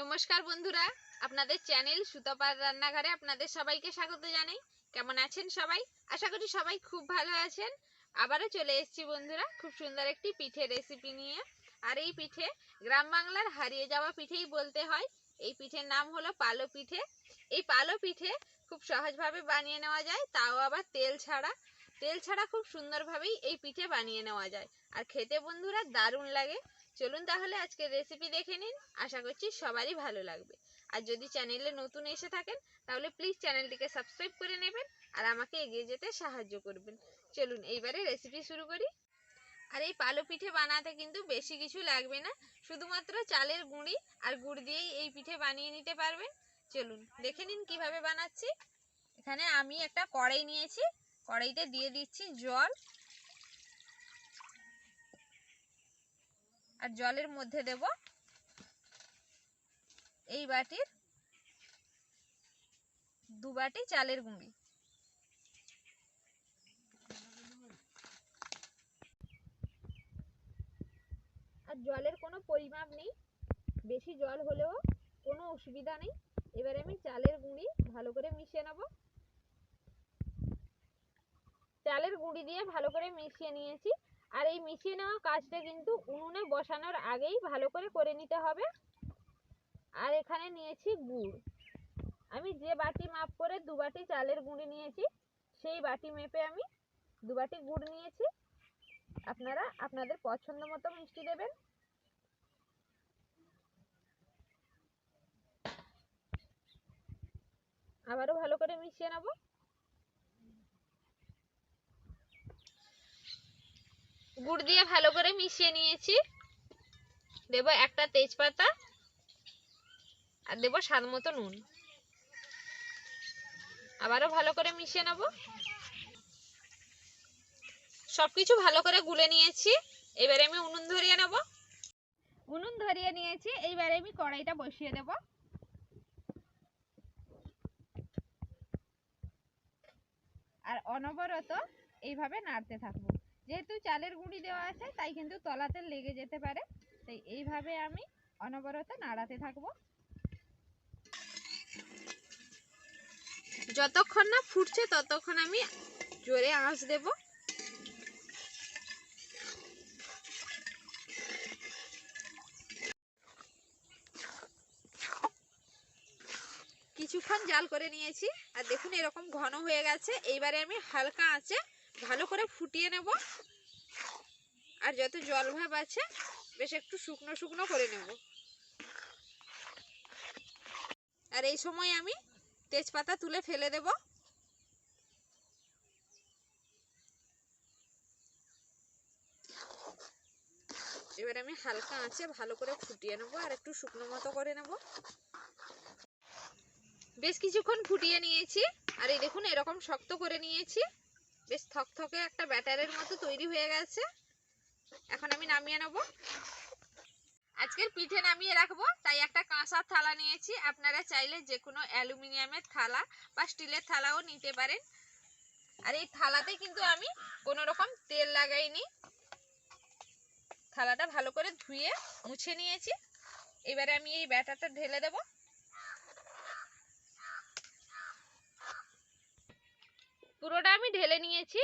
নমস্কার বন্ধুরা, আপনাদের চ্যানেল সুতপার রান্নাঘরে আপনাদের সবাইকে স্বাগত জানাই। কেমন আছেন সবাই? আশা করি সবাই খুব ভালো আছেন। আবারও চলে এসেছি বন্ধুরা, খুব সুন্দর একটি পিঠে রেসিপি নিয়ে। আর এই পিঠে গ্রাম বাংলার হারিয়ে যাওয়া পিঠেই বলতে হয়, এই পিঠের নাম হলো পালো পিঠে। এই পালো পিঠে খুব সহজভাবে বানিয়ে নেওয়া যায়, তাও আবার তেল ছাড়া। তেল ছাড়া খুব সুন্দরভাবেই এই পিঠে বানিয়ে নেওয়া যায়। আর খেতে বন্ধুরা দারুণ লাগে। চলুন তাহলে আজকের রেসিপি দেখে নিন। আশা করছি সবারই ভালো লাগবে। আর যদি চ্যানেলে নতুন এসে থাকেন, তাহলে প্লিজ চ্যানেলটিকে সাবস্ক্রাইব করে নেবেন আর আমাকে এগিয়ে যেতে সাহায্য করবেন। চলুন এইবারে রেসিপি শুরু করি। আর এই পালো পিঠে বানাতে কিন্তু বেশি কিছু লাগবে না। শুধুমাত্র চালের গুঁড়ি আর গুড় দিয়েই এই পিঠে বানিয়ে নিতে পারবেন। চলুন দেখে নিন কীভাবে বানাচ্ছি। এখানে আমি একটা কড়াই নিয়েছি। কড়াইতে দিয়ে দিচ্ছি জল। আর জলের মধ্যে দেব এই বাটির দু বাটি চালের গুঁড়ি। আর জলের কোনো পরিমাপ নেই, বেশি জল হলেও কোনো অসুবিধা নেই। এবারে আমি চালের গুঁড়ি ভালো করে মিশিয়ে নেব। চালের গুঁড়ি দিয়ে ভালো করে মিশিয়ে নিয়েছি। আর এই মিশিয়ে নেওয়া কাজটা কিন্তু উনুনে বসানোর আগেই ভালো করে করে নিতে হবে। আর এখানে নিয়েছি গুড়। আমি যে বাটি মাপ করে দু বাটি চালের গুঁড়ি নিয়েছি, সেই বাটি মেপে আমি দু বাটি গুড় নিয়েছি। আপনারা আপনাদের পছন্দ মতো মিষ্টি দেবেন। আবারও ভালো করে মিশিয়ে নেব। গুড় দিয়ে ভালো করে মিশিয়ে নিয়েছি। দেব একটা তেজপাতা আর দেব স্বাদ মতো নুন। আবারও ভালো করে মিশিয়ে নেব। সবকিছু ভালো করে গুলে নিয়েছি। এবারে আমি উনুন ধরিয়ে নেব। উনুন ধরিয়ে নিয়েছি। এইবারে আমি কড়াইটা বসিয়ে দেব। আর অনবরত এইভাবে নাড়তে থাকব। যেহেতু চালের গুঁড়ি দেওয়া আছে, তাই কিন্তু তলাতে লেগে যেতে পারে। তাই এইভাবে আমি অনবরত নাড়াতে থাকব। যতক্ষণ না ফুটছে, ততক্ষণ আমি জোরে আঁচ দেব। কিছুক্ষণ জাল করে নিয়েছি। আর দেখুন, এরকম ঘন হয়ে গেছে। এইবারে আমি হালকা আঁচে ভালো করে ফুটিয়ে নেব। আর যত জল ভাব আছে, বেশ একটু শুকনো শুকনো করে নেব। আর এই সময় আমি তেজপাতা তুলে ফেলে দেব। এবার আমি হালকা আঁচে ভালো করে ফুটিয়ে নেব আর একটু শুকনো মতো করে নেব। বেশ কিছুক্ষণ ফুটিয়ে নিয়েছি। আর এই দেখুন, এরকম শক্ত করে নিয়েছি। বেশ থকথকে একটা ব্যাটারের মতো তৈরি হয়ে গেছে। এখন আমি নামিয়ে নেব। আজকের পিঠে নামিয়ে রাখব, তাই একটা কাঁসার থালা নিয়েছি। আপনারা চাইলে যে কোনো অ্যালুমিনিয়ামের থালা বা স্টিলের থালাও নিতে পারেন। আর এই থালাতে কিন্তু আমি কোনো রকম তেল লাগাইনি। থালাটা ভালো করে ধুয়ে মুছে নিয়েছি। এবারে আমি এই ব্যাটারটা ঢেলে দেব। পুরোটা আমি ঢেলে নিয়েছি।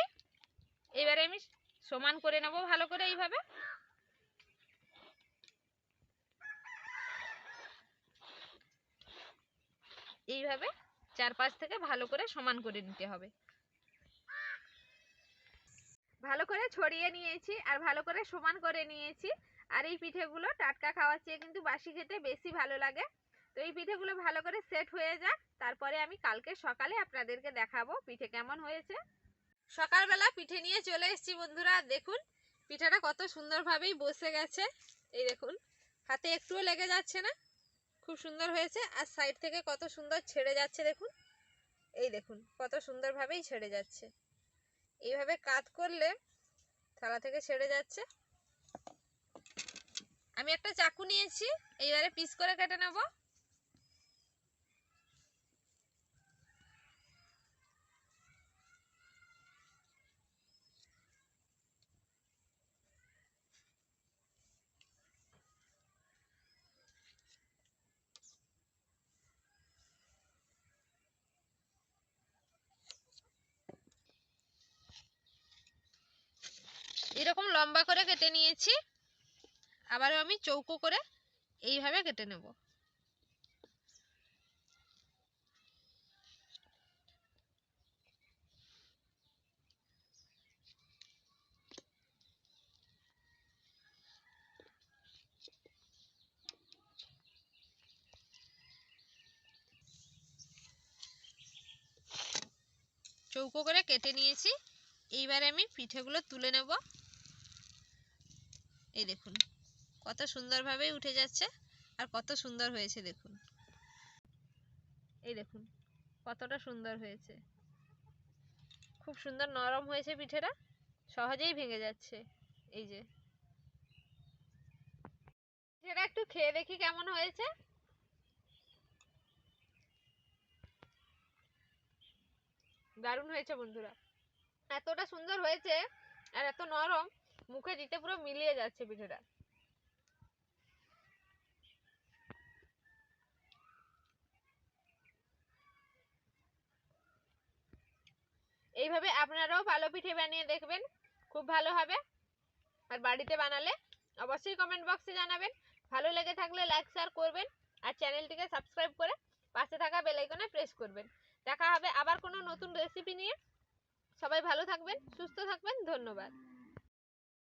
এবারে আমি সমান করে নেব ভালো করে এইভাবে। এইভাবে চারপাশ থেকে ভালো করে সমান করে নিতে হবে। ভালো করে ছড়িয়ে নিয়েছি আর ভালো করে সমান করে নিয়েছি। আর এই পিঠেগুলো টাটকা খাওয়ার চেয়ে কিন্তু বাসি খেতে বেশি ভালো লাগে। তো এই পিঠেগুলো ভালো করে সেট হয়ে যাক। তারপরে আমি কালকে সকালে আপনাদেরকে দেখাবো পিঠে কেমন হয়েছে। সকালবেলা পিঠে নিয়ে চলে এসেছি বন্ধুরা, দেখুন, পিঠাটা কত সুন্দরভাবেই বসে গেছে। এই দেখুন, হাতে একটুও লেগে যাচ্ছে না, খুব সুন্দর হয়েছে। আর সাইড থেকে কত সুন্দর ছেড়ে যাচ্ছে, দেখুন। এই দেখুন, কত সুন্দরভাবেই ছেড়ে যাচ্ছে। এইভাবে কাত করলে থালা থেকে ছেড়ে যাচ্ছে। আমি একটা চাকু নিয়েছি, এইবারে পিস করে কেটে নেব। এরকম লম্বা করে কেটে নিয়েছি। আবারও আমি চৌকো করে এইভাবে কেটে নেব। চৌকো করে কেটে নিয়েছি। এইবারে আমি পিঠেগুলো তুলে নেব। এই দেখুন, কত সুন্দরভাবে উঠে যাচ্ছে আর কত সুন্দর হয়েছে দেখুন। এই দেখুন, কতটা সুন্দর হয়েছে। খুব সুন্দর নরম হয়েছে পিঠেটা, সহজেই ভেঙে যাচ্ছে। এই যে। সেটা একটু খেয়ে দেখি কেমন হয়েছে। দারুণ হয়েছে বন্ধুরা। এতটা সুন্দর হয়েছে আর এত নরম মুখে দিতে পুরো মিলিয়ে যাচ্ছে পিঠেটা। এইভাবে আপনারাও ভালো পিঠে বানিয়ে দেখবেন, খুব ভালো হবে। আর বাড়িতে বানালে অবশ্যই কমেন্ট বক্সে জানাবেন। ভালো লেগে থাকলে লাইক শেয়ার করবেন আর চ্যানেলটিকে সাবস্ক্রাইব করে পাশে থাকা বেল আইকনে প্রেস করবেন। দেখা হবে আবার কোনো নতুন রেসিপি নিয়ে। সবাই ভালো থাকবেন, সুস্থ থাকবেন, ধন্যবাদ।